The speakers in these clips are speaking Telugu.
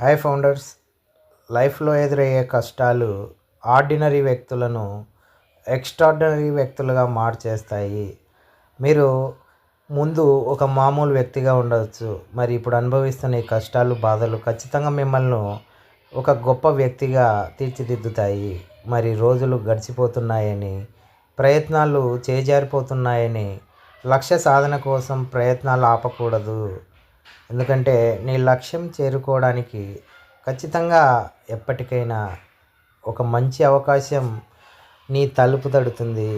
హాయ్ ఫౌండర్స్ లైఫ్లో ఎదురయ్యే కష్టాలు ఆర్డినరీ వ్యక్తులను ఎక్స్ట్రాడినరీ వ్యక్తులుగా మార్చేస్తాయి. మీరు ముందు ఒక మామూలు వ్యక్తిగా ఉండవచ్చు మరి ఇప్పుడు అనుభవిస్తున్న ఈ కష్టాలు బాధలు ఖచ్చితంగా మిమ్మల్ని ఒక గొప్ప వ్యక్తిగా తీర్చిదిద్దుతాయి. మరి రోజులు గడిచిపోతున్నాయని ప్రయత్నాలు చేజారిపోతున్నాయని లక్ష్య సాధన కోసం ప్రయత్నాలు ఆపకూడదు. ఎందుకంటే నీ లక్ష్యం చేరుకోవడానికి ఖచ్చితంగా ఎప్పటికైనా ఒక మంచి అవకాశం నీ తలుపు తడుతుంది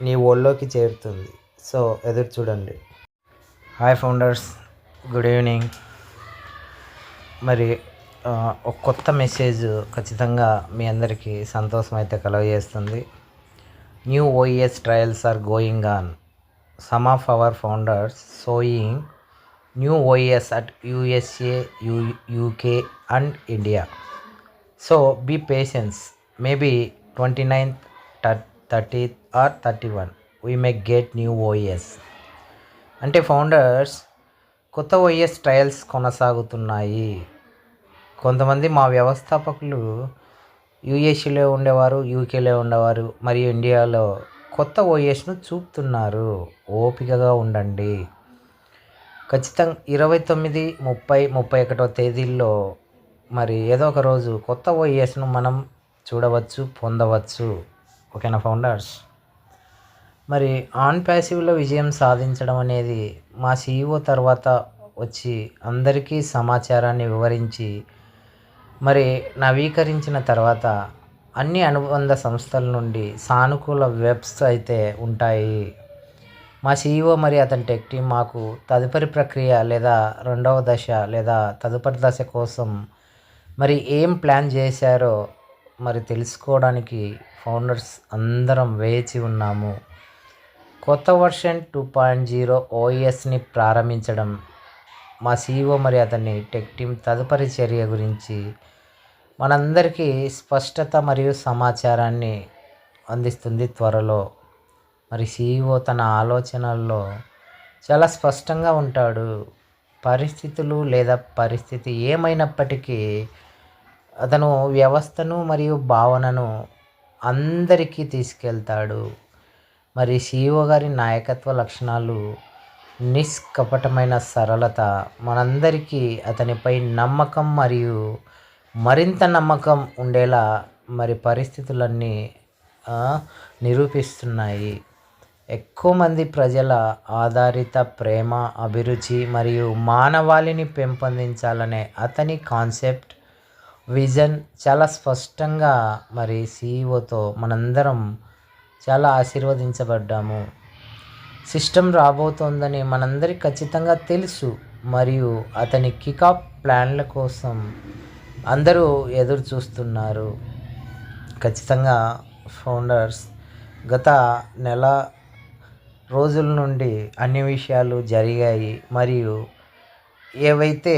నీ ఒళ్ళోకి చేరుతుంది. సో ఎదురు చూడండి. హాయ్ ఫౌండర్స్ గుడ్ ఈవినింగ్ మరి ఒక కొత్త మెసేజ్ ఖచ్చితంగా మీ అందరికీ సంతోషం అయితే కలవజేస్తుంది new OS trials are going on some of our founders saying new OS at USA U UK and India. So be patience. Maybe twenty ninth thirty or thirty one. We may get new OS. అంటే ఫౌండర్స్ కొత్త ఓఎస్ ట్రయల్స్ కొనసాగుతున్నాయి. కొంతమంది మా వ్యవస్థాపకులు యూఎస్లో ఉండేవారు యూకేలో ఉండేవారు మరియు ఇండియాలో కొత్త ఓఎస్ను చూపుతున్నారు. ఓపికగా ఉండండి. ఖచ్చితంగా ఇరవై తొమ్మిది ముప్పై ముప్పై ఒకటో తేదీల్లో మరి ఏదో ఒక రోజు కొత్త ఓఎస్ను మనం చూడవచ్చు పొందవచ్చు. ఓకేనా ఫౌండర్స్? మరి ఆన్ ప్యాసివ్లో విజయం సాధించడం అనేది మా సీఈఓ తర్వాత వచ్చి అందరికీ సమాచారాన్ని వివరించి మరి నవీకరించిన తర్వాత అన్ని అనుబంధ సంస్థల నుండి సానుకూల వెబ్స్ అయితే ఉంటాయి. మా సీఈఓ మరి అతని టెక్ టీం మాకు తదుపరి ప్రక్రియ లేదా రెండవ దశ లేదా తదుపరి దశ కోసం మరి ఏం ప్లాన్ చేశారో మరి తెలుసుకోవడానికి ఫౌండర్స్ అందరం వేచి ఉన్నాము. కొత్త వర్షన్ టూ పాయింట్ జీరో ఓఎస్ని ప్రారంభించడం మా సీఈఓ మరి అతని టెక్ టీం తదుపరి చర్య గురించి మనందరికీ స్పష్టత మరియు సమాచారాన్ని అందిస్తుంది త్వరలో. మరి సీఈఓ తన ఆలోచనల్లో చాలా స్పష్టంగా ఉంటాడు. పరిస్థితులు లేదా పరిస్థితి ఏమైనప్పటికీ అతను వ్యవస్థను మరియు భావనను అందరికీ తీసుకెళ్తాడు. మరి సీఈఓ గారి నాయకత్వ లక్షణాలు నిష్కపటమైన సరళత మనందరికీ అతనిపై నమ్మకం మరియు మరింత నమ్మకం ఉండేలా మరి పరిస్థితులన్నీ నిరూపిస్తున్నాయి. ఎక్కువ మంది ప్రజల ఆధారిత ప్రేమ అభిరుచి మరియు మానవాళిని పెంపొందించాలనే అతని కాన్సెప్ట్ విజన్ చాలా స్పష్టంగా మరి సీఈఓతో మనందరం చాలా ఆశీర్వదించబడ్డాము. సిస్టమ్ రాబోతోందని మనందరికి ఖచ్చితంగా తెలుసు మరియు అతని కికాప్ ప్లాన్ల కోసం అందరూ ఎదురు చూస్తున్నారు ఖచ్చితంగా ఫౌండర్స్ గత నెల రోజుల నుండి అన్ని విషయాలు జరిగాయి. మరియు ఏవైతే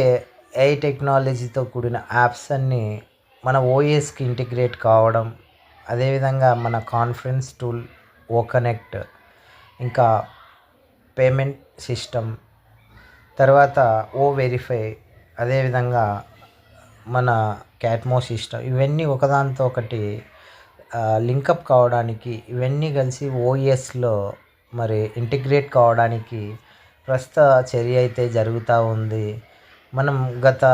ఏఐ టెక్నాలజీతో కూడిన యాప్స్ అన్నీ మన ఓఎస్కి ఇంటిగ్రేట్ కావడం అదేవిధంగా మన కాన్ఫరెన్స్ టూల్ ఓ కనెక్ట్ ఇంకా పేమెంట్ సిస్టమ్ తర్వాత ఓ వెరిఫై అదేవిధంగా మన క్యాట్మో సిస్టమ్ ఇవన్నీ ఒకదానితో ఒకటి లింకప్ కావడానికి ఇవన్నీ కలిసి ఓఎస్లో మరి ఇంటిగ్రేట్ కావడానికి ప్రస్తుత చర్య అయితే జరుగుతూ ఉంది. మనం గత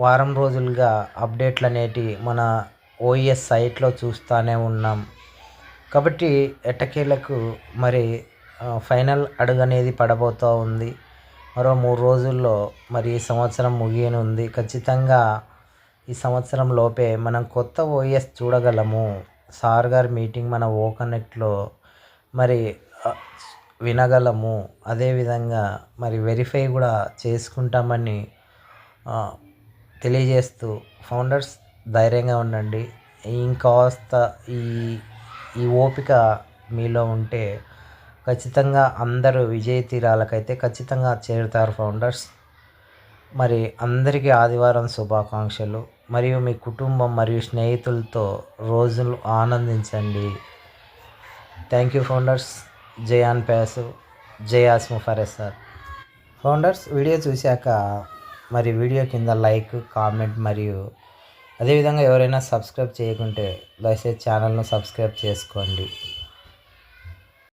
వారం రోజులుగా అప్డేట్లు అనేటి మన ఓఎస్ సైట్లో చూస్తూనే ఉన్నాం. కాబట్టి ఎట్టకేలకు మరి ఫైనల్ అడుగు అనేది పడబోతూ ఉంది. మరో మూడు రోజుల్లో మరి ఈ సంవత్సరం ముగియనుంది. ఖచ్చితంగా ఈ సంవత్సరం లోపే మనం కొత్త ఓఎస్ చూడగలము. సార్ గారి మీటింగ్ మన ఓ కనెక్ట్లో మరి వినగలము. అదేవిధంగా మరి వెరిఫై కూడా చేసుకుంటామని తెలియజేస్తూ ఫౌండర్స్ ధైర్యంగా ఉండండి. ఇంకాస్త ఈ ఈ ఓపిక మీలో ఉంటే ఖచ్చితంగా అందరూ విజయ తీరాలకైతే ఖచ్చితంగా చేరుతారు ఫౌండర్స్ మరి అందరికీ ఆదివారం శుభాకాంక్షలు. మరియు మీ కుటుంబం మరియు స్నేహితులతో రోజులు ఆనందించండి. థ్యాంక్ యూ ఫౌండర్స్ జయాన్ ప్యాసు జయాస్ ముఫారెస్ సార్. ఫౌండర్స్ వీడియో చూశాక మరి వీడియో కింద లైక్ కామెంట్ మరియు అదేవిధంగా ఎవరైనా సబ్స్క్రైబ్ చేయకుంటే దయచేసి ఛానల్ను సబ్స్క్రైబ్ చేసుకోండి.